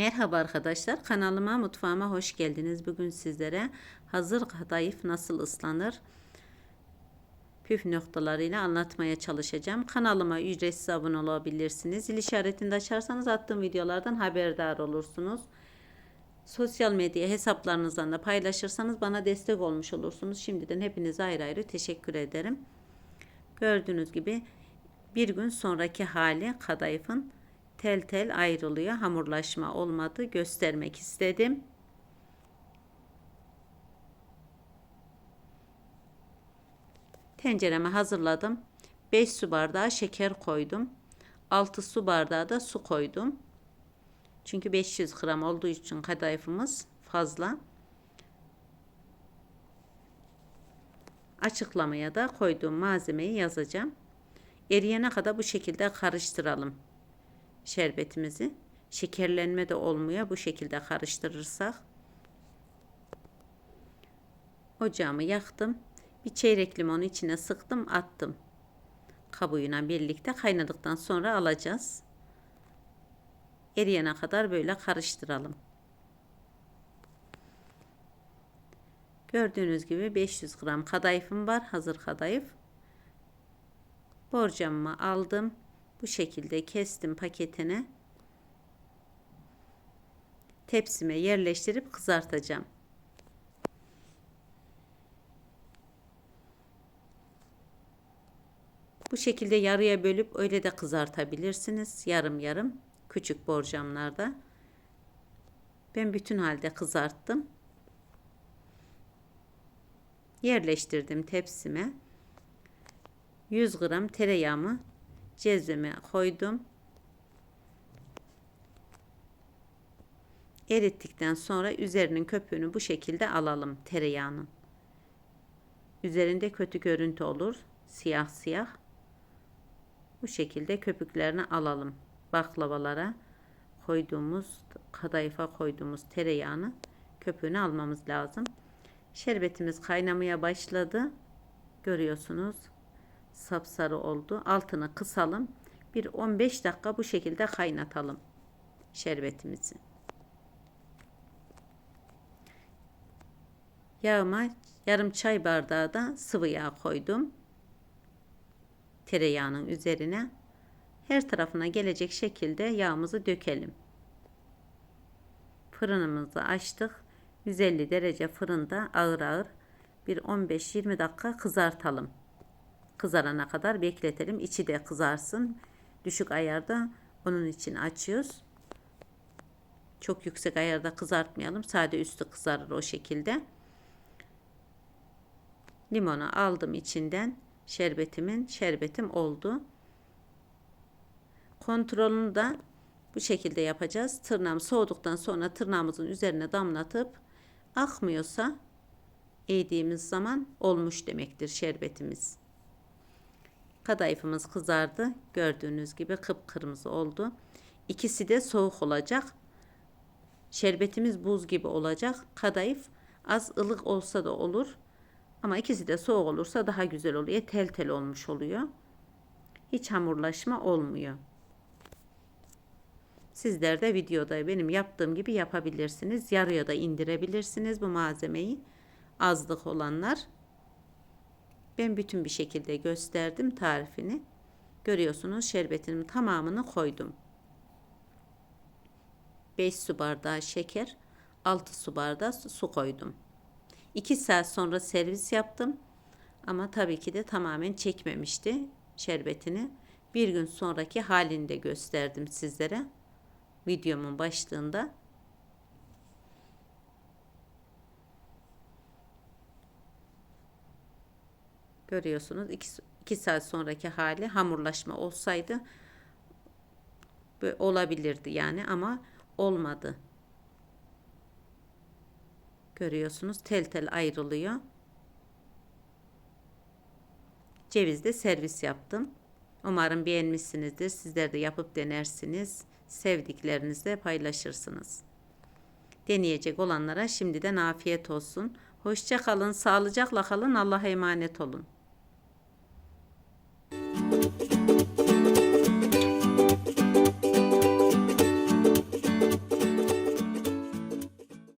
Merhaba arkadaşlar kanalıma mutfağıma hoş geldiniz. Bugün sizlere hazır kadayıf nasıl ıslanır püf noktalarıyla anlatmaya çalışacağım. Kanalıma ücretsiz abone olabilirsiniz. Zil işaretini de açarsanız attığım videolardan haberdar olursunuz. Sosyal medya hesaplarınızdan da paylaşırsanız bana destek olmuş olursunuz. Şimdiden hepinize ayrı ayrı teşekkür ederim. Gördüğünüz gibi bir gün sonraki hali kadayıfın tel tel ayrılıyor. Hamurlaşma olmadı. Göstermek istedim. Tenceremi hazırladım. 5 su bardağı şeker koydum. 6 su bardağı da su koydum. Çünkü 500 gram olduğu için kadayıfımız fazla. Açıklamaya da koyduğum malzemeyi yazacağım. Eriyene kadar bu şekilde karıştıralım şerbetimizi. Şekerlenme de olmuyor bu şekilde karıştırırsak. Ocağımı yaktım. Bir çeyrek limonu içine sıktım attım. Kabuğuyla birlikte kaynadıktan sonra alacağız. Eriyene kadar böyle karıştıralım. Gördüğünüz gibi 500 gram kadayıfım var. Hazır kadayıf. Borcamımı aldım. Bu şekilde kestim paketine. Tepsime yerleştirip kızartacağım. Bu şekilde yarıya bölüp öyle de kızartabilirsiniz. Yarım yarım küçük borcamlarda. Ben bütün halde kızarttım. Yerleştirdim tepsime. 100 gram tereyağımı cezveme koydum. Erittikten sonra üzerinin köpüğünü bu şekilde alalım tereyağının. Üzerinde kötü görüntü olur. Siyah siyah. Bu şekilde köpüklerini alalım. Baklavalara koyduğumuz kadayıfa koyduğumuz tereyağını köpüğünü almamız lazım. Şerbetimiz kaynamaya başladı. Görüyorsunuz sapsarı oldu. Altını kısalım. Bir 15 dakika bu şekilde kaynatalım şerbetimizi. Yağıma yarım çay bardağı da sıvı yağ koydum. Tereyağının üzerine her tarafına gelecek şekilde yağımızı dökelim. Fırınımızı açtık. 150 derece fırında ağır ağır bir 15-20 dakika kızartalım kızarana kadar bekletelim. İçi de kızarsın. Düşük ayarda onun için açıyoruz. Çok yüksek ayarda kızartmayalım. Sade üstü kızarır o şekilde. Limonu aldım içinden. Şerbetimin şerbetim oldu. Kontrolünü de bu şekilde yapacağız. Tırnağım soğuduktan sonra tırnağımızın üzerine damlatıp akmıyorsa eğdiğimiz zaman olmuş demektir şerbetimiz. Kadayıfımız kızardı. Gördüğünüz gibi kıpkırmızı oldu. İkisi de soğuk olacak. Şerbetimiz buz gibi olacak. Kadayıf az ılık olsa da olur. Ama ikisi de soğuk olursa daha güzel oluyor. Tel tel olmuş oluyor. Hiç hamurlaşma olmuyor. Sizler de videoda benim yaptığım gibi yapabilirsiniz. Yarıya da indirebilirsiniz bu malzemeyi. Azlık olanlar. Ben bütün bir şekilde gösterdim tarifini. Görüyorsunuz şerbetinin tamamını koydum. 5 su bardağı şeker, 6 su bardağı su koydum. 2 saat sonra servis yaptım. Ama tabii ki de tamamen çekmemişti şerbetini. Bir gün sonraki halini de gösterdim sizlere. Videomun başlığında. Görüyorsunuz 2 saat sonraki hali hamurlaşma olsaydı olabilirdi yani ama olmadı. Görüyorsunuz tel tel ayrılıyor. Cevizde servis yaptım. Umarım beğenmişsinizdir. Sizler de yapıp denersiniz. Sevdiklerinizle paylaşırsınız. Deneyecek olanlara şimdiden afiyet olsun. Hoşça kalın, sağlıcakla kalın. Allah'a emanet olun.